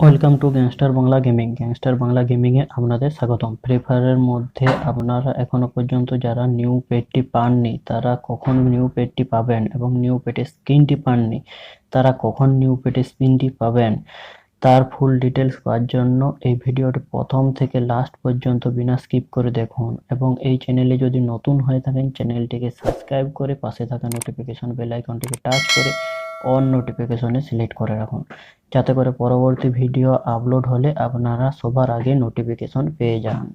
Welcome to gangster Bangla gaming gangster Bangla গেমিংয়ে আপনাদের স্বাগতম। Free ফায়ারের মধ্যে আপনারা এখনও পর্যন্ত যারা নিউ পেডটি পাননি, তারা কখন নিউ পেডটি পাবেন এবং নিউ পেডের স্কিনটি পাননি, তারা কখন নিউ পেডের স্পিনটি পাবেন, তার ফুল ডিটেলস পাওয়ার জন্য এই ভিডিওটি প্রথম থেকে লাস্ট পর্যন্ত বিনা স্কিপ করে দেখুন এবং এই চ্যানেলে যদি নতুন হয়ে থাকেন চ্যানেলটিকে সাবস্ক্রাইব করে পাশে থাকা নোটিফিকেশন বেল আইকনটিকে টাচ করে অন নোটিফিকেশনে সিলেক্ট করে রাখুন। যাতে করে পরবর্তী ভিডিও আপলোড হলে আপনারা সবার আগে নোটিফিকেশন পেয়ে যান।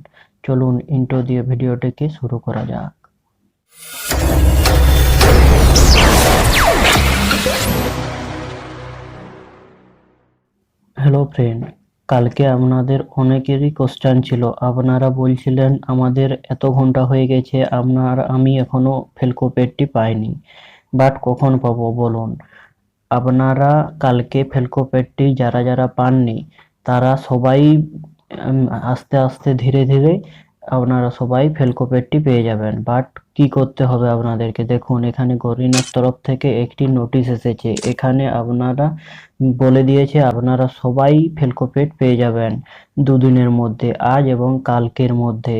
চলুন ইন্টো দিয়ে ভিডিওটিকে শুরু করা যাক। হ্যালো ফ্রেন্ড কালকে আপনাদের অনেকেরই কোশ্চেন ছিল। আপনারা বলছিলেন, আমাদের এত ঘণ্টা হয়ে গেছে, আপনার, আমি এখনও ফেলকো পেডটি পাইনি। বাট কখন পাবো বলুন? আপনারা কালকে ফেলকো পেডটি যারা যারা পাননি, তারা সবাই আস্তে আস্তে ধীরে ধীরে আপনারা সবাই ফেলকো পেডটি পেয়ে যাবেন। বাট কি করতে হবে আপনাদেরকে? দেখুন, এখানে গরিনার তরফ থেকে একটি নোটিশ এসেছে। এখানে আপনারা বলে দিয়েছে আপনারা সবাই ফেলকো পেড পেয়ে যাবেন দুদিনের মধ্যে, আজ এবং কালকের মধ্যে।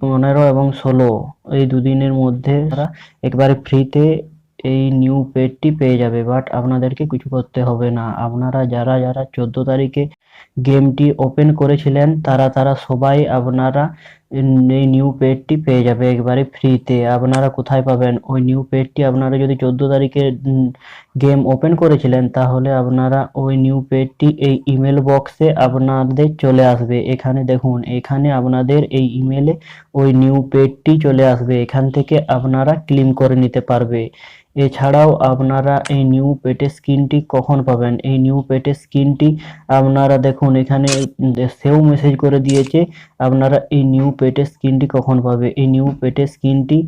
পনেরো এবং ষোলো, এই দুদিনের মধ্যে তারা একবারে ফ্রিতে এই নিউ পেডটি পেয়ে যাবে বাট আপনাদেরকে কিছু করতে হবে না। আপনারা যারা যারা চোদ্দ তারিখে গেমটি ওপেন করেছিলেন, তারা তারা সবাই আপনারা এই নিউ পেডটি পেয়ে যাবে একবারে ফ্রিতে। আপনারা কোথায় পাবেন? ওই নিউ পেডটি আপনারা যদি চোদ্দ তারিখে গেম ওপেন করেছিলেন, তাহলে আপনারা ওই নিউ পেডটি এই ইমেল বক্সে আপনাদের চলে আসবে। এখানে দেখুন, এখানে আপনাদের এই ইমেলে ওই নিউ পেডটি চলে আসবে। এখান থেকে আপনারা ক্লিম করে নিতে পারবে। এছাড়াও আপনারা এই নিউ পেটের স্কিনটি কখন পাবেন? এই নিউ পেটের স্কিনটি আপনারা দেখুন, এখানে সেও মেসেজ করে দিয়েছে, আপনারা এই নিউ পেটের স্কিনটি কখন পাবে? এই নিউ পেটের স্কিনটি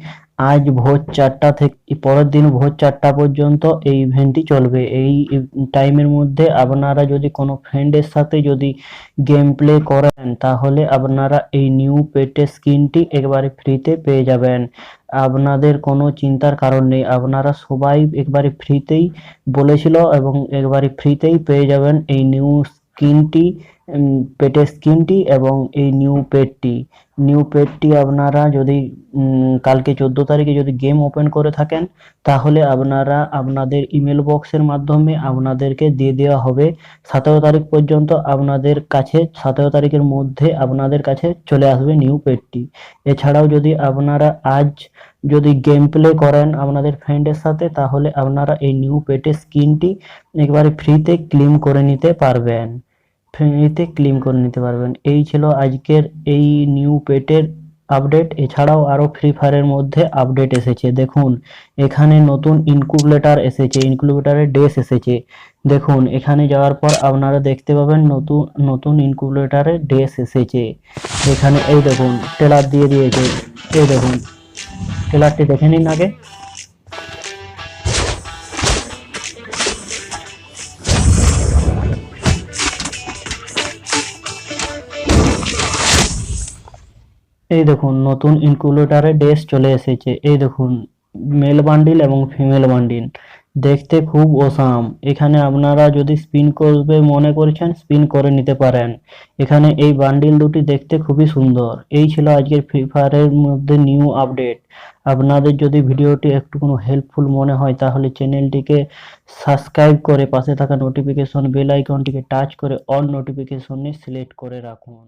আজ ভোর চারটা থেকে, পরের দিন ভোর চারটা পর্যন্ত এই ইভেন্টটি চলবে। এই টাইমের মধ্যে আপনারা যদি কোনো ফ্রেন্ডের সাথে যদি গেম প্লে করেন, তাহলে আপনারা এই নিউ পেটের স্কিনটি একবারে ফ্রিতে পেয়ে যাবেন। আপনাদের কোনো চিন্তার কারণ নেই। আপনারা সবাই একবারে ফ্রিতেই বলেছিল এবং একবারে ফ্রিতেই পেয়ে যাবেন এই নিউ স্কিনটি পেটের স্কিনটি এবং এই নিউ পেটটি। নিউ পেটটি আপনারা যদি কালকে চোদ্দ তারিখে যদি গেম ওপেন করে থাকেন, তাহলে আপনারা আপনাদের ইমেল বক্সের মাধ্যমে আপনাদেরকে দিয়ে দেওয়া হবে। সতেরো তারিখ পর্যন্ত আপনাদের কাছে, সতেরো তারিখের মধ্যে আপনাদের কাছে চলে আসবে নিউ পেটটি। এছাড়াও যদি আপনারা আজ যদি গেম প্লে করেন আপনাদের ফ্রেন্ডের সাথে, তাহলে আপনারা এই নিউ পেটের স্কিনটি একবারে ফ্রিতে ক্লেম করে নিতে পারবেন। ফ্রিতে ক্লেম করে নিতে পারবেন। এই ছিল আজকের এই নিউ পেটের আপডেট। এছাড়াও আরও ফ্রি ফায়ারের মধ্যে আপডেট এসেছে। দেখুন, এখানে নতুন ইনকুবলেটার এসেছে ইনকুবলেটারের ডেস এসেছে। দেখুন, এখানে যাওয়ার পর আপনারা দেখতে পাবেন নতুন নতুন ইনকুবলেটারের ডেস এসেছে। এখানে এই দেখুন টেলার দিয়ে দিয়েছে। এই দেখুন ট্রেলারটি দেখে নিন আগে। এই দেখুন, নতুন ইনকুবেটরে ডেস চলে এসেছে। এই দেখুন মেল বান্ডিল এবং ফিমেল বান্ডিল দেখতে খুব ওসাম এখানে আপনারা যদি স্পিন করবে, মনে করছেন স্পিন করে নিতে পারেন। এখানে এই বান্ডিল দুটি দেখতে খুবই সুন্দর। এই ছিল আজকের ফ্রি ফায়ারের মধ্যে নিউ আপডেট আপনাদের যদি ভিডিওটি একটু কোনো হেল্পফুল মনে হয়, তাহলে চ্যানেলটিকে সাবস্ক্রাইব করে পাশে থাকা নোটিফিকেশন বেল আইকনটিকে টাচ করে অল নোটিফিকেশনে সিলেক্ট করে রাখুন।